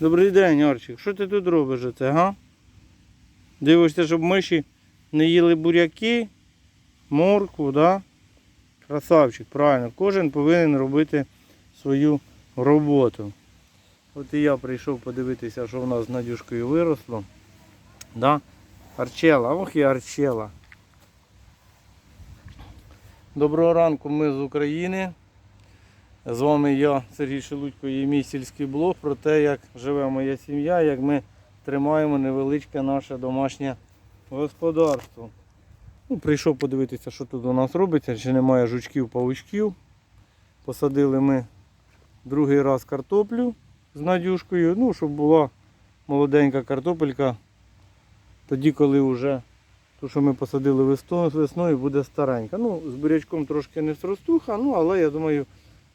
Добрий день, Арчик. Що ти тут робиш оце, га? Дивишся, щоб миші не їли буряки, моркву, да? Красавчик, правильно. Кожен повинен робити свою роботу. От і я прийшов подивитися, що в нас з Надюшкою виросло. Да? Арчела, ох і Арчела. Доброго ранку, ми з України. З вами я, Сергій Шелудько, і мій сільський блог про те, як живе моя сім'я, як ми тримаємо невеличке наше домашнє господарство. Ну, прийшов подивитися, що тут у нас робиться, чи немає жучків-павучків. Посадили ми другий раз картоплю з Надюшкою, ну, щоб була молоденька картопелька. Тоді, коли вже ту, що ми посадили весно- весною, буде старенька. Ну, з бурячком трошки не сростуха, ну, але я думаю,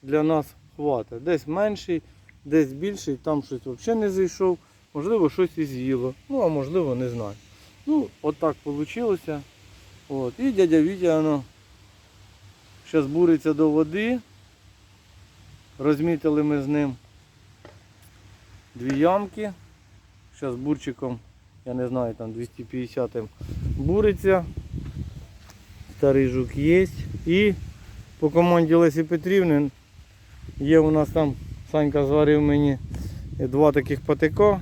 для нас хватить. Десь менший, десь більший, там щось взагалі не зайшов, можливо, щось і з'їло. Ну, а можливо, не знаю. Ну, отак вийшло. От. І дядя Вітя воно зараз буриться до води. Розмітили ми з ним дві ямки. Зараз бурчиком, я не знаю, там 250 м буриться. Старий жук є. І по команді Лесі Петрівни є у нас там, Санька зварив мені два таких патика.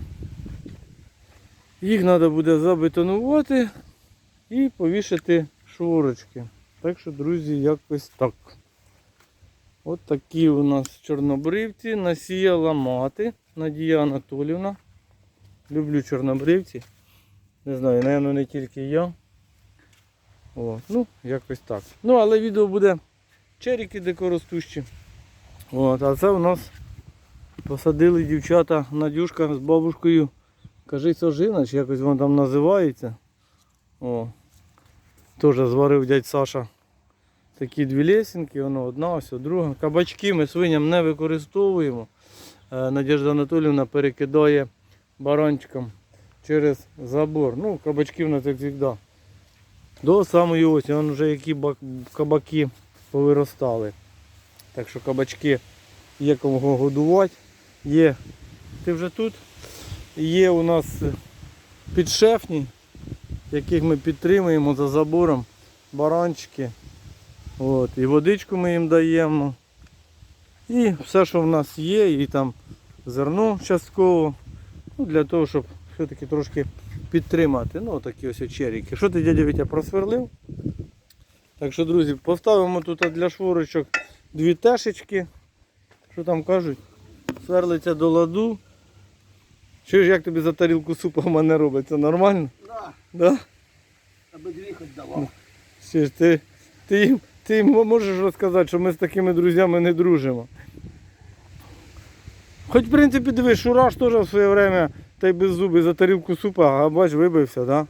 Їх треба буде забетонувати і повішати шворочки. Так що, друзі, якось так. От такі у нас чорнобривці. Насіяла мати Надія Анатолівна. Люблю чорнобривці. Не знаю, напевно, не тільки я. О, ну, якось так. Ну, але відео буде черіки дикоростущі. От, а це у нас посадили дівчата Надюшка з бабушкою. Кажись, ожина, чи якось воно там називається. О. Теж зварив дядь Саша такі дві лесінки, воно одна, ось друга. Кабачки ми свиням не використовуємо. Е, Надежда Анатолівна перекидає баранчикам через забор. Ну, кабачки в нас як завжди. До самої осені, вон вже які кабаки повиростали. Так що кабачки є кого годувати. Є. Ти вже тут? Є у нас підшефні, яких ми підтримуємо за забором. Баранчики. От. І водичку ми їм даємо. І все, що в нас є, і там зерно частково. Ну, для того, щоб все-таки трошки підтримати. Ну, такі ось черіки. Що ти, дядя Вітя, просверлив? Так що, друзі, поставимо тут для шворочок дві тешечки. Що там кажуть? Сверлиться до ладу. Що ж, як тобі за тарілку супу в мене робиться? Нормально? Да, Да? аби дві хоч давав. Що ж, ти, ти, їм- ти їм можеш розказати, що ми з такими друзями не дружимо. Хоч, в принципі, дивись, Шураш теж в своє время та й без зуби за тарілку супа, а бач, вибився, так? Да?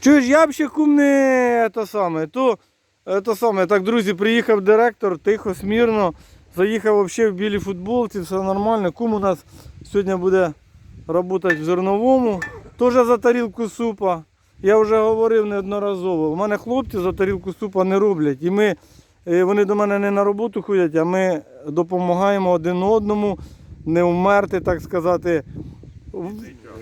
Чуєш, я б ще кум не те саме. То, то саме. Так, друзі, приїхав директор, тихо, смірно. Заїхав взагалі в білій футболці, все нормально. Кум у нас сьогодні буде працювати в зерновому. Теж за тарілку супа. Я вже говорив неодноразово. У мене хлопці за тарілку супа не роблять. І ми, е, вони до мене не на роботу ходять, а ми допомагаємо один одному не вмерти, так сказати. В,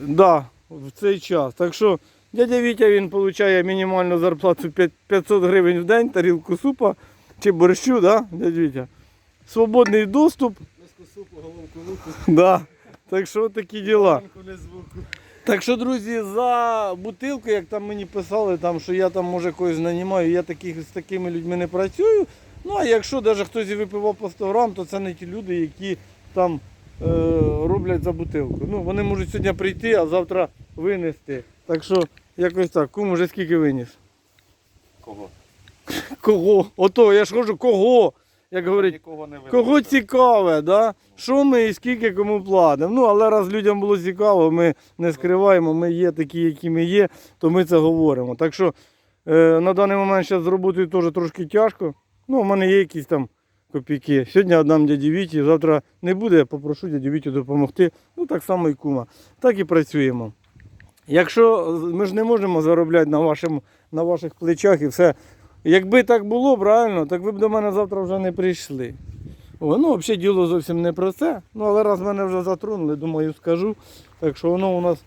да, в цей час. Так що дядя Вітя він отримує мінімальну зарплату 500 гривень в день, тарілку супа чи борщу, да, дядя Вітя? Свободний доступ. Миску супу, головку луку, Да. Так що такі діла. Так що, друзі, за бутилку, як там мені писали, там, що я там може когось нанімаю, я таких, з такими людьми не працюю. Ну а якщо навіть хтось і випивав по 100 грам, то це не ті люди, які там е, роблять за бутилку. Ну, вони можуть сьогодні прийти, а завтра винести. Так що якось так, кум уже скільки виніс? Кого? Кого? Ото, я ж кажу, кого? Як говорить, Нікого не вибрав. Кого цікаве, да? що ми і скільки кому платимо. Ну, але раз людям було цікаво, ми не скриваємо, ми є такі, які ми є, то ми це говоримо. Так що е, на даний момент зараз з роботою теж трошки тяжко. Ну, у мене є якісь там копійки. Сьогодні віддам дяді Віті, завтра не буде, я попрошу дядю Вітю допомогти. Ну, так само і кума. Так і працюємо. Якщо ми ж не можемо заробляти на, вашому, на ваших плечах і все. Якби так було, правильно, так ви б до мене завтра вже не прийшли. О, ну, взагалі діло зовсім не про це. Ну, але раз мене вже затронули, думаю, скажу. Так що воно у нас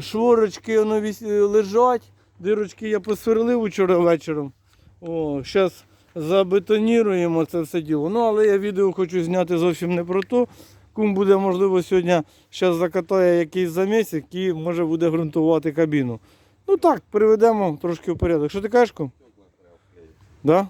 шворочки воно е, лежать, дирочки я посверлив учора вечором. О, зараз забетоніруємо це все діло. Ну, але я відео хочу зняти зовсім не про то. Кум буде, можливо, сьогодні зараз закатає якийсь заміс, який може буде ґрунтувати кабіну. Ну так, приведемо трошки в порядок. Що ти кажеш, кум? Да?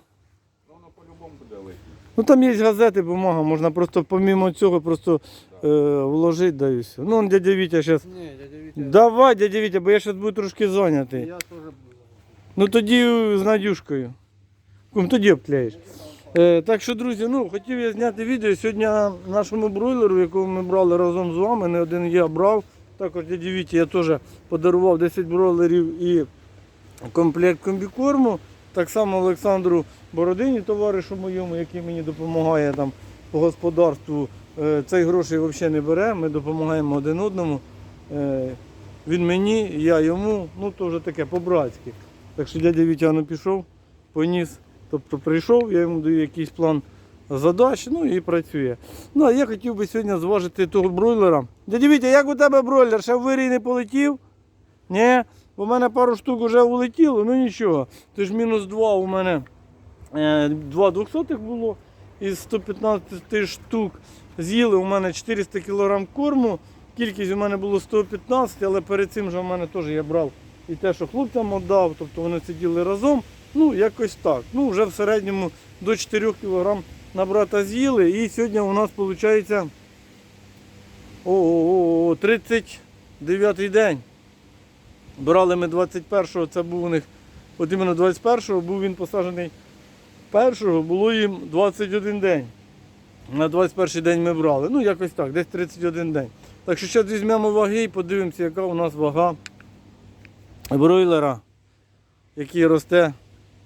Ну, воно по-любому буде летіти. Ну там є газети, бумага, можна просто помімо цього просто е, вложити да і все. Ну, он дядя Вітя зараз. Ні, дядя Вітя. Давай, дядя Вітя, бо я зараз буду трошки зайнятий. Я теж буду. Ну тоді з Надюшкою. Кум, тоді обкляєш. Е, так що, друзі, ну хотів я зняти відео. Сьогодні нашому бройлеру, якого ми брали разом з вами, не один я брав. Також дяді Віті я теж подарував 10 бройлерів і комплект комбікорму. Так само Олександру Бородині, товаришу моєму, який мені допомагає там по господарству. Е, цей грошей взагалі не бере, ми допомагаємо один одному. Е, він мені, я йому, ну то вже таке по-братськи. Так що дядя Вітяно пішов, поніс, тобто прийшов, я йому даю якийсь план задач, ну і працює. Ну а я хотів би сьогодні зважити того бройлера. Дядя Вітя, як у тебе бройлер? Ще в вирій не полетів? Ні? Бо мене пару штук вже улетіло, ну нічого. Ти ж мінус два у мене е, два двохсотих було. Із 115 штук з'їли у мене 400 кг корму. Кількість у мене було 115, але перед цим же у мене теж я брав і те, що хлопцям віддав, тобто вони сиділи разом. Ну, якось так. Ну, вже в середньому до 4 кг на брата з'їли. І сьогодні у нас виходить о, 39-й день. Брали ми 21-го, це був у них, от іменно 21-го, був він посаджений першого, було їм 21 день. На 21 день ми брали. Ну, якось так, десь 31 день. Так що зараз візьмемо ваги і подивимося, яка у нас вага бройлера, який росте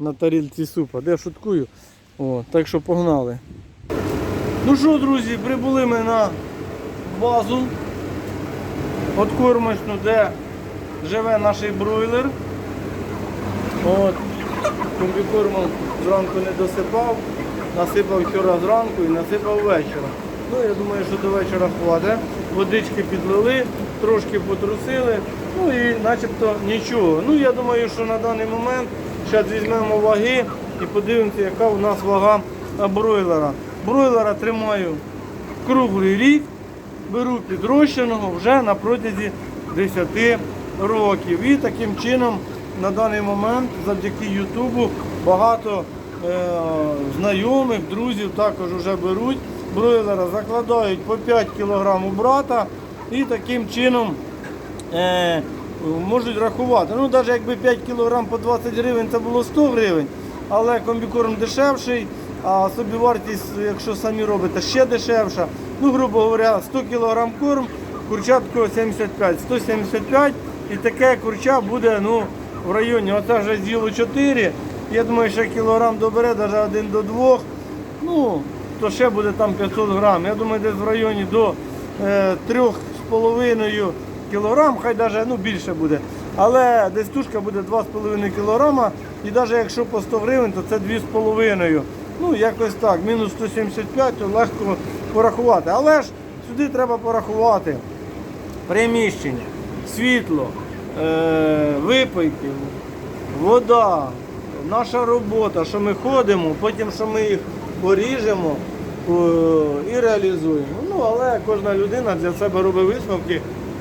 на тарілці супа. Де шуткую? О, так що погнали. Ну що, друзі, прибули ми на базу откормочну, де живе наш бройлер. От. Комбікормом зранку не досипав, насипав вчора зранку і насипав ввечері. Ну, я думаю, що до вечора хватить. Водички підлили, трошки потрусили, ну і начебто нічого. Ну, я думаю, що на даний момент зараз візьмемо ваги і подивимося, яка у нас вага бройлера. Бройлера тримаю круглий рік, беру підрощеного вже на протязі 10 років. І таким чином на даний момент завдяки Ютубу багато е, знайомих, друзів також вже беруть бройлера, закладають по 5 кг у брата і таким чином е, можуть рахувати. Ну, навіть якби 5 кг по 20 гривень це було 100 гривень, але комбікорм дешевший, а собівартість, якщо самі робите, ще дешевша. Ну, грубо говоря, 100 кг корм, курчатко 75, 175 і таке курча буде ну, в районі, оце вже з'їло 4, я думаю, ще кілограм добере, навіть один до двох. Ну, то ще буде там 500 грам. Я думаю, десь в районі до е, 3,5 кілограм, хай навіть ну, більше буде. Але десь тушка буде 2,5 кілограма. І навіть якщо по 100 гривень, то це 2,5. Ну, якось так, мінус 175, то легко порахувати. Але ж сюди треба порахувати приміщення, світло, е, випийки, вода, наша робота, що ми ходимо, потім що ми їх поріжемо е, і реалізуємо. Ну, але кожна людина для себе робить висновки,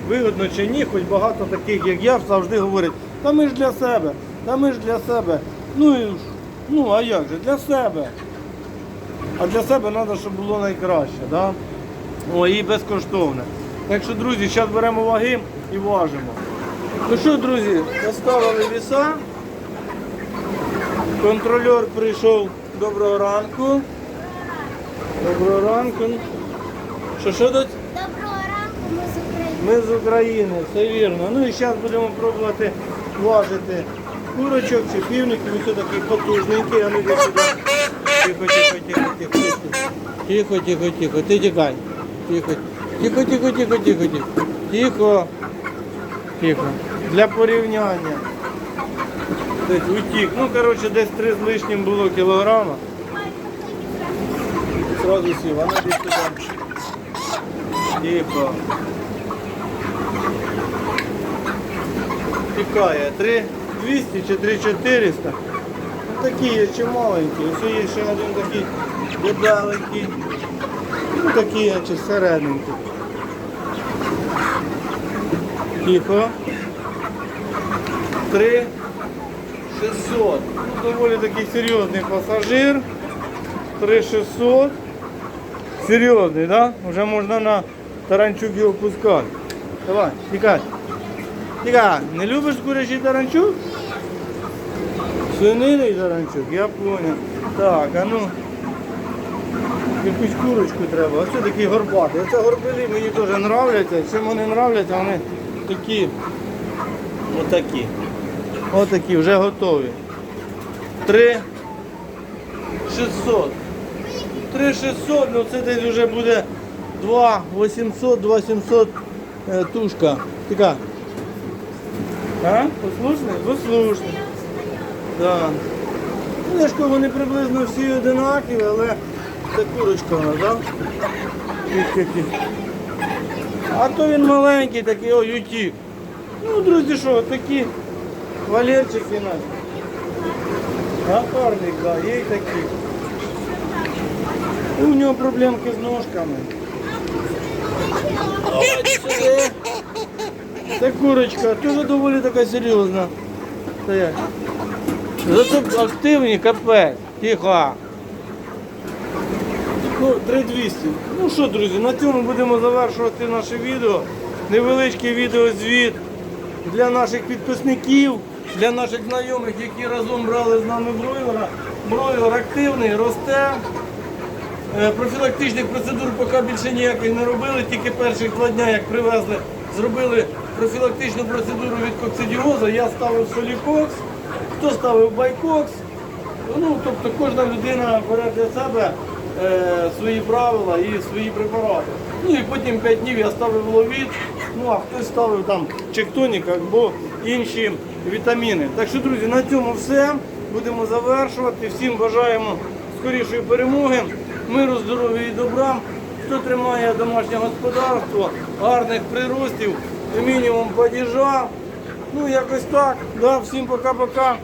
вигодно чи ні, хоч багато таких, як я, завжди говорять, та ми ж для себе, та ми ж для себе. Ну, і ну а як же, для себе. А для себе треба, щоб було найкраще. Да? О, і безкоштовне. Так що, друзі, зараз беремо ваги і важимо. Ну що, друзі, поставили віса. Контрольор прийшов. Доброго ранку. Доброго ранку. Що, що тут? Ми з України. Все вірно. Ну і зараз будемо пробувати важити курочок чи півників. Ось такий потужненький, а ну йди сюди. Тихо, тихо, тихо, тихо, тихо. Тихо, тихо. Ти тікай. Тихо. Тихо, тихо, тихо, тихо, тихо. Тихо. Тихо. Для порівняння. Десь утік. Ну, коротше, десь три з лишнім було кілограма. Сразу сів, а ну іди сюди. Тихо. Тікає. 3 200 чи 3 400. Ну такі є чи маленькі. Ось є ще один такий дебеленький. Ну такі є чи середненький. Тихо. 3 600. Ну, доволі такий серйозний пасажир. 3600. Серйозний, да? Вже можна на таранчук його пускати. Давай, тікай. Тікай, не любиш курячий таранчук? Свининий таранчук, я понял. Так, а ну. Якусь курочку треба. Оце такий горбатий. Оце горбилі мені теж нравляться. Чим вони нравляться, вони такі. Отакі. Отакі, вже готові. Три 600. 3600, ну це десь вже буде 2 800, 2 700 е, тушка. Така. А? Послушний? Послушний. Да. Я вони приблизно всі одинакові, але це курочка нас, так? Да? А то він маленький, такий, о, ютік. Ну, друзі, що, такі валерчики наші. А парник, да, є й такі. У нього проблемки з ножками. Це курочка, теж доволі така серйозна. Стоять. Зато активні, капець. Тихо. Ну, 3200. Ну що, друзі, на цьому будемо завершувати наше відео. Невеличкий відеозвіт для наших підписників, для наших знайомих, які разом брали з нами бройлера. Бройлер активний, росте. Е, Профілактичних процедур поки більше ніяких не робили, тільки перших два дня, як привезли, зробили профілактичну процедуру від коксидіозу. Я ставив солікокс, хто ставив байкокс. Ну, тобто кожна людина бере для себе е, свої правила і свої препарати. Ну і потім 5 днів я ставив ловіт, ну а хтось ставив там чектонік або інші вітаміни. Так що, друзі, на цьому все. Будемо завершувати. Всім бажаємо скорішої перемоги, миру, здоров'я і добра. Хто тримає домашнє господарство, гарних приростів, мінімум падіжа. Ну якось так. Да, всім пока-пока.